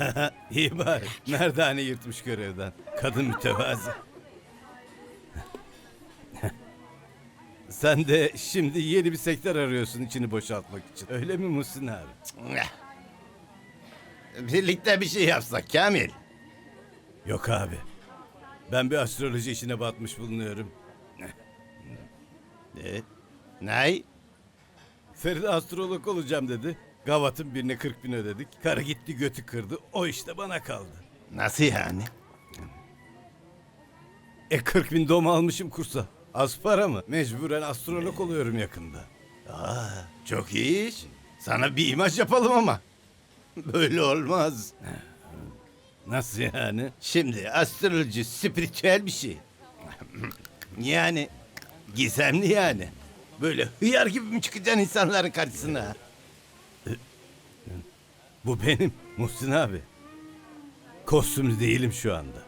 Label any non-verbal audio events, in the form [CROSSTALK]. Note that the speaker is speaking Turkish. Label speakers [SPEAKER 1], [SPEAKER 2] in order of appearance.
[SPEAKER 1] [LAUGHS] İyi bari. Merdane yırtmış görevden. Kadın mütevazı. [LAUGHS] Sen de şimdi yeni bir sektör arıyorsun içini boşaltmak için. Öyle mi Muhsin abi? [LAUGHS]
[SPEAKER 2] Birlikte bir şey yapsak Kamil.
[SPEAKER 1] Yok abi. Ben bir astroloji işine batmış bulunuyorum.
[SPEAKER 2] E, ney?
[SPEAKER 1] Feride astrolog olacağım dedi. Gavat'ın birine 40 bin ödedik. Karı gitti götü kırdı. O işte bana kaldı.
[SPEAKER 2] Nasıl yani?
[SPEAKER 1] E 40 bin dom almışım kursa. Az para mı? Mecburen astrolog oluyorum yakında.
[SPEAKER 2] Aa, çok iyi iş. Sana bir imaj yapalım ama. Böyle olmaz.
[SPEAKER 1] Nasıl yani?
[SPEAKER 2] Şimdi astroloji spiritüel bir şey. yani gizemli yani. Böyle hıyar gibi mi çıkacaksın insanların karşısına?
[SPEAKER 1] Bu benim Muhsin abi. Kostümlü değilim şu anda.